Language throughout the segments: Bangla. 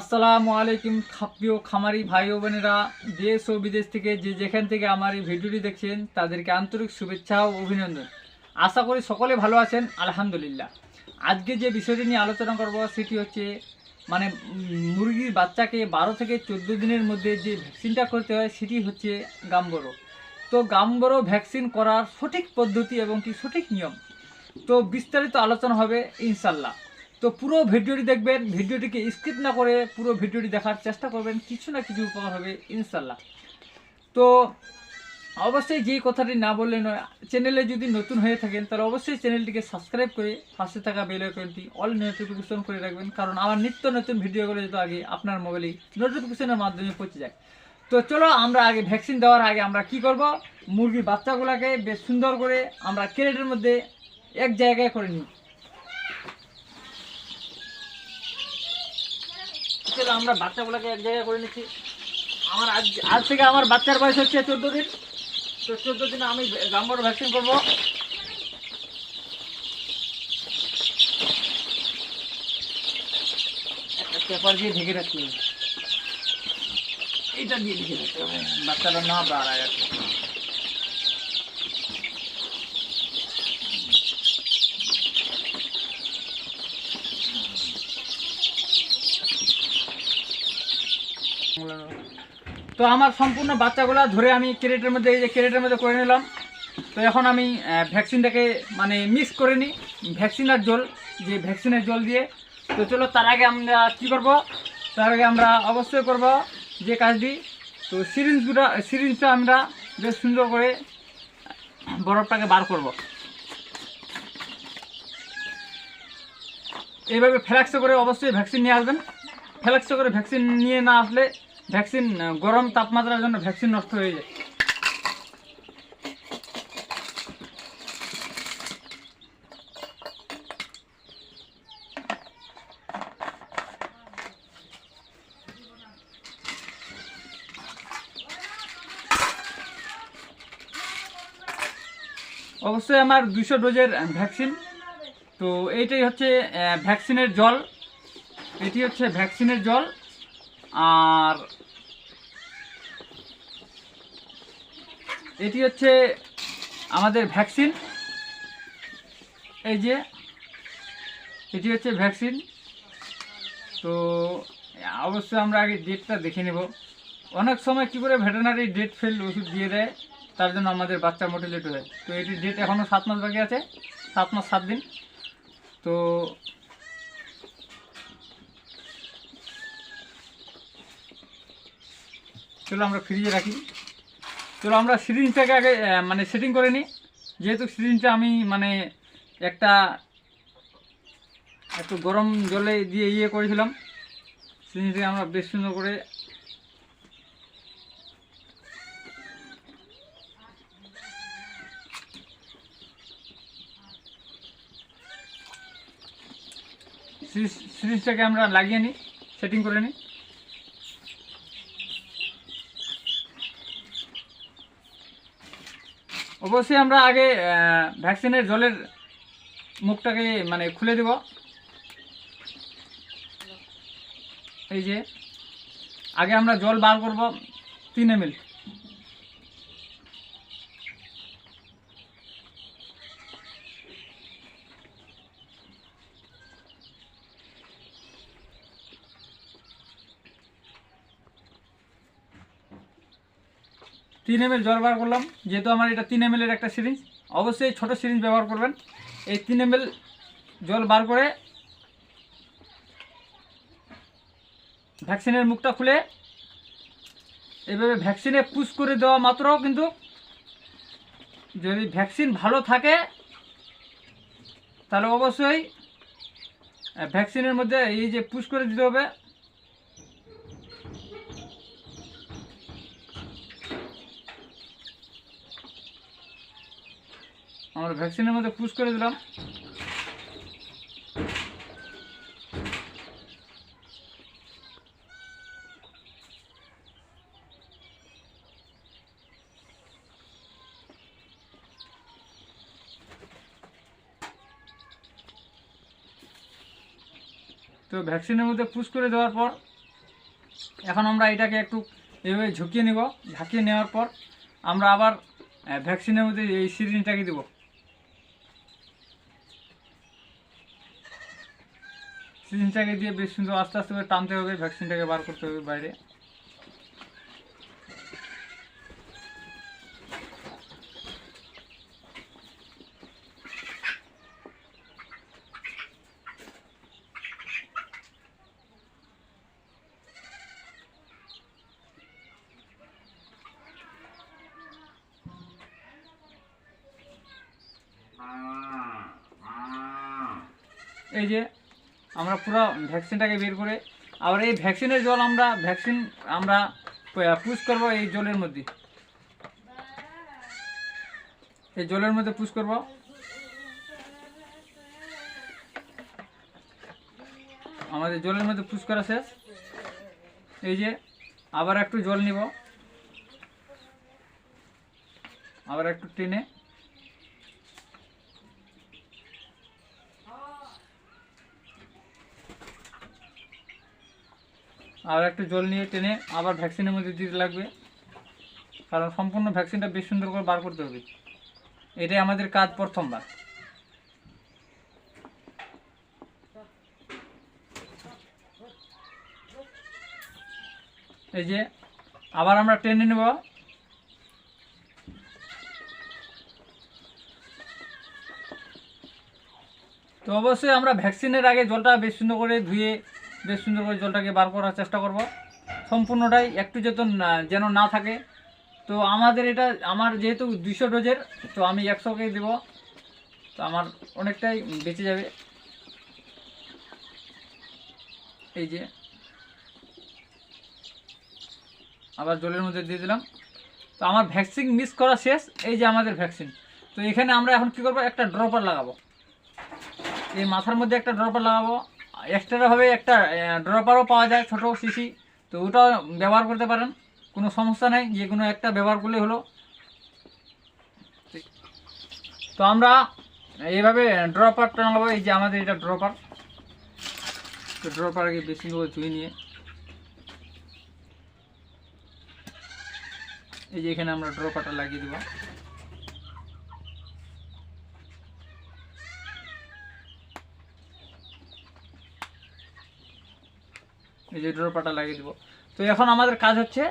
আসসালামু আলাইকুম প্রিয় খামারি ভাই ও বোনেরা, দেশ ও বিদেশ থেকে যে যেখান থেকে আমার এই ভিডিওটি দেখছেন, তাদেরকে আন্তরিক শুভেচ্ছা ও অভিনন্দন। আশা করি সকলে ভালো আছেন, আলহামদুলিল্লাহ। আজকে যে বিষয়টি নিয়ে আলোচনা করব, সেটি হচ্ছে মানে মুরগির বাচ্চাকে বারো থেকে চোদ্দ দিনের মধ্যে যে ভ্যাকসিনটা করতে হয়, সেটি হচ্ছে গাম্বরো তো গাম্বরো ভ্যাকসিন করার সঠিক পদ্ধতি এবং কি সঠিক নিয়ম? তো বিস্তারিত আলোচনা হবে ইনশাল্লাহ তো পুরো ভিডিওটি দেখবেন, ভিডিওটিকে স্কিপ না করে পুরো ভিডিওটি দেখার চেষ্টা করবেন, কিছু না কিছু উপকার হবে ইনশাল্লাহ তো অবশ্যই যেই কথাটি না বললে নয়, চ্যানেলে যদি নতুন হয়ে থাকেন, তাহলে অবশ্যই চ্যানেলটিকে সাবস্ক্রাইব করে পাশে থাকা বেল আইকনটি অল নোটিফিকেশন করে রাখবেন, কারণ আমার নিত্য নতুন ভিডিওগুলো যত আগে আপনার মোবাইলে নোটিফিকেশনের মাধ্যমে পৌঁছে যায়। তো চলো আমরা আগে ভ্যাকসিন দেওয়ার আগে আমরা কি করব? মুরগির বাচ্চাগুলোকে বেশ সুন্দর করে আমরা ক্যারেটের মধ্যে এক জায়গায় করে নিই। চলো আমরা বাচ্চাগুলোকে এক জায়গায় করে নিচ্ছি। আমার আজ আজ থেকে আমার বাচ্চার বয়স হচ্ছে চোদ্দ দিন। তো চোদ্দ দিনে আমি গাম্বর ভ্যাকসিন করব। পেপার দিয়ে ঢেকে রাখতে হবে। এইটা দিয়ে ঢেকে রাখতে হবে। বাচ্চাটা না বাড়ায় আর তো আমার সম্পূর্ণ বাচ্চাগুলা ধরে আমি ক্যারেটের মধ্যে, এই যে ক্যারেটের মধ্যে করে নিলাম। তো এখন আমি ভ্যাকসিনটাকে মানে মিক্স করে নিই, ভ্যাকসিন আর জল, যে ভ্যাকসিনের জল দিয়ে। তো চলো তার আগে আমরা কী করব? তার আগে আমরা অবশ্যই করব যে কাজটি। তো সিরিঞ্জগুলো, সিরিঞ্জটা আমরা বেশ সুন্দর করে বরফটাকে বার করব। এইভাবে ফ্ল্যাক্সে করে অবশ্যই ভ্যাকসিন নিয়ে আসবেন। ফ্ল্যাক্সে করে ভ্যাকসিন নিয়ে না আসলে ভ্যাকসিন গরম তাপমাত্রার জন্য ভ্যাকসিন নষ্ট হয়ে যায়। অবশ্যই আমার দুশো ডোজের ভ্যাকসিন। তো এইটাই হচ্ছে ভ্যাকসিনের জল। এটি হচ্ছে ভ্যাকসিনের জল। আর এটি হচ্ছে আমাদের ভ্যাকসিন। এই যে, এটি হচ্ছে ভ্যাকসিন। তো, অবশ্যই আমরা আগে ডেটটা দেখে নেব। অনেক সময় কী করে ভেটেনারি ডেট ফেল ওষুধ দিয়ে দেয়, তার জন্য আমাদের বাচ্চা মোটিলেট হয়। তো এটি ডেট এখনও সাত মাস বাকি আছে, সাত মাস, সাত দিন। তো, চলো আমরা ফ্রিজে রাখি। চলো আমরা সিরিঞ্জটাকে আগে মানে সেটিং করে নিই। যেহেতু সিরিঞ্জটা আমি মানে একটা একটু গরম জলে দিয়ে ইয়ে করেছিলাম, সিরিঞ্জটাকে আমরা বেশ সুন্দর করে সিরিজ- সিরিজটাকে আমরা লাগিয়ে নিই সেটিং করে নিই। অবশ্যই আমরা আগে ভ্যাকসিনের জলের মুখটাকে মানে খুলে দেব। এই যে, আগে আমরা জল বার করব তিন এম তিন এম জল বার করলাম, যেহেতু আমার এটা তিন এম একটা সিরিঞ্জ, অবশ্যই ছোট সিরিঞ্জ ব্যবহার করবেন। এই তিন এম জল বার করে ভ্যাকসিনের মুখটা খুলে এভাবে ভ্যাকসিনে পুশ করে দেওয়া মাত্র কিন্তু যদি ভ্যাকসিন ভালো থাকে, তাহলে অবশ্যই ভ্যাকসিনের মধ্যে এই যে পুশ করে দিতে হবে আমরা ভ্যাকসিনের মধ্যে পুশ করে দিলাম। তো ভ্যাকসিনের মধ্যে পুশ করে দেওয়ার পর, এখন আমরা এটাকে একটু এভাবে ঝুঁকিয়ে নিব, ঝাঁকিয়ে নেওয়ার পর আমরা আবার ভ্যাকসিনের মধ্যে এই সিরিঞ্জটাকে দিব। সিরিঞ্জটাকে দিয়ে বেশ সুন্দর আস্তে আস্তে করে টানতে হবে ভ্যাকসিনটাকে বার করতে হবে বাইরে। এই যে আমরা পুরো ভ্যাকসিনটাকে বের করে, আবার এই ভ্যাকসিনের জল আমরা, ভ্যাকসিন আমরা পুশ করব এই জলের মধ্যে। এই জলের মধ্যে পুশ করব। আমাদের জলের মধ্যে পুশ করা শেষ। এই যে, আবার একটু জল নিব। আবার একটু টেনে। আর একটু জল নিয়ে টেনে আবার ভ্যাকসিনের মধ্যে দিতে লাগবে। কারণ সম্পূর্ণ ভ্যাকসিনটা বেশ সুন্দর করে বার করতে হবে। এটাই আমাদের কাজ প্রথমবার। এই যে, আবার আমরা টেনে নেব। তো অবশ্যই আমরা ভ্যাকসিনের আগে জলটা বেশ সুন্দর করে ধুয়ে বেশ সুন্দর করে জলটাকে বার করার চেষ্টা করব। সম্পূর্ণটাই একটু যেত না- যেন না থাকে। তো আমাদের এটা, আমার যেহেতু দুইশো ডোজের, তো আমি একশোকে দেব। তো আমার অনেকটাই বেঁচে যাবে। এই যে। আবার জলের মধ্যে দিয়ে দিলাম। তো আমার ভ্যাকসিন মিস করা শেষ, এই যে আমাদের ভ্যাকসিন। তো এখানে আমরা এখন কি করব? একটা ড্রপার লাগাবো। এই মাথার মধ্যে একটা ড্রপার লাগাবো। এক্সট্রাভাবে একটা ড্রপারও পাওয়া যায়, ছোট সিসি তো ওটাও ব্যবহার করতে পারেন, কোনো সমস্যা নেই, যে কোনো একটা ব্যবহার করলে হলো। তো আমরা এইভাবে ড্রপারটা লাগাবো এই যে আমাদের এটা ড্রপার তো ড্রপারকে বেশি করে ধুয়ে নিয়ে, এই যে এখানে আমরা ড্রপারটা লাগিয়ে দেবো। এই যে ড্রপারটা লাগিয়ে দেবো। তো এখন আমাদের কাজ হচ্ছে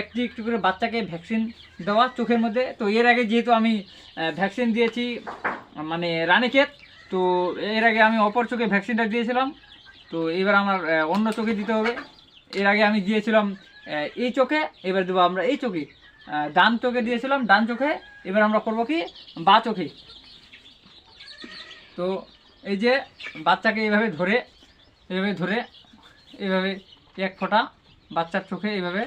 একটি একটু করে বাচ্চাকে ভ্যাকসিন দেওয়া চোখের মধ্যে। তো এর আগে যেহেতু আমি ভ্যাকসিন দিয়েছি মানে রানীক্ষেত, তো এর আগে আমি অপর চোখে ভ্যাকসিনটা দিয়েছিলাম। তো এবার আমার অন্য চোখে দিতে হবে। এর আগে আমি দিয়েছিলাম এই চোখে, এবার দেবো আমরা এই চোখে। ডান চোখে দিয়েছিলাম, ডান চোখে, এবার আমরা করব কি? বা চোখে। তো এই যে বাচ্চাকে এইভাবে ধরে এইভাবে ধরে এইভাবে এক ফোঁটা বাচ্চার চোখে এভাবে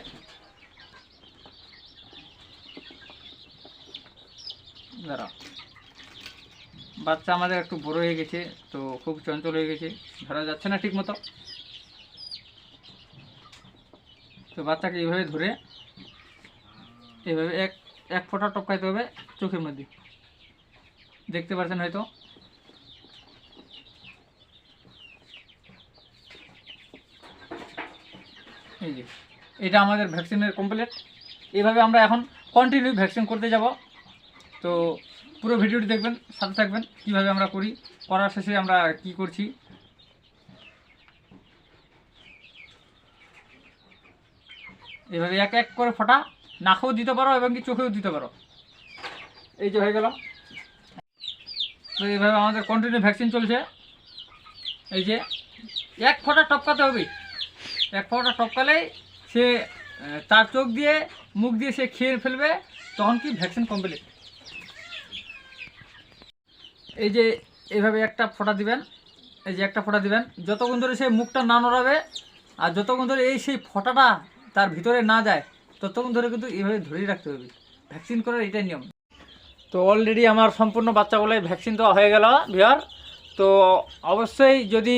দাঁড়াও। বাচ্চা আমাদের একটু বড় হয়ে গেছে, তো খুব চঞ্চল হয়ে গেছে, ধরা যাচ্ছে না ঠিক মতো। তো বাচ্চাকে এইভাবে ধরে এইভাবে এক এক ফোঁটা টপকাইতে হবে চোখের মধ্যে। দেখতে পাচ্ছেন হয়তো? এই যে, এটা আমাদের ভ্যাকসিনের কমপ্লিট এইভাবে আমরা এখন কন্টিনিউ ভ্যাকসিন করতে যাব। তো পুরো ভিডিওটি দেখবেন, সাথে থাকবেন, কীভাবে আমরা করি, করার শেষে আমরা কি করছি। এভাবে এক এক করে ফোঁটা নাকেও দিতে পারো এবং কি চোখেও দিতে পারো। এই যে হয়ে গেল। তো এইভাবে আমাদের কন্টিনিউ ভ্যাকসিন চলছে। এই যে, এক ফোঁটা টপকাতে হবে। এক ফোঁটা টপকালেই সে তার চোখ দিয়ে, মুখ দিয়ে সে খেয়ে ফেলবে, তখন কি ভ্যাকসিন কমপ্লিট এই যে এইভাবে একটা ফোঁটা দিবেন, এই যে একটা ফোঁটা দিবেন, যতক্ষণ ধরে সে মুখটা না নড়াবে, আর যতক্ষণ ধরে এই সেই ফোঁটাটা তার ভিতরে না যায়, ততক্ষণ ধরে কিন্তু এইভাবে ধরেই রাখতে হবে। ভ্যাকসিন করার এটাই নিয়ম। তো অলরেডি আমার সম্পূর্ণ বাচ্চাগুলোই ভ্যাকসিন দেওয়া হয়ে গেল বিহার তো অবশ্যই যদি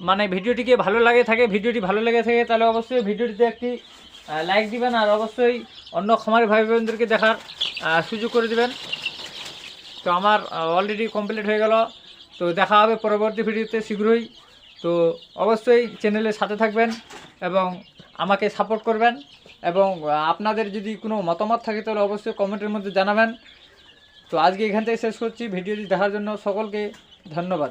মানে ভিডিওটিকে ভালো লাগে থাকে, ভিডিওটি ভালো লেগে থাকে, তাহলে অবশ্যই ভিডিওটিতে একটি লাইক দিবেন আর অবশ্যই অন্য খামারি ভাই বোনদেরকে দেখার সুযোগ করে দিবেন। তো আমার অলরেডি কমপ্লিট হয়ে গেল। তো দেখা হবে পরবর্তী ভিডিওতে শীঘ্রই। তো অবশ্যই চ্যানেলের সাথে থাকবেন এবং আমাকে সাপোর্ট করবেন এবং আপনাদের যদি কোনো মতামত থাকে, তাহলে অবশ্যই কমেন্টের মধ্যে জানাবেন। তো আজকে এখান থেকে শেষ করছি। ভিডিওটি দেখার জন্য সকলকে ধন্যবাদ।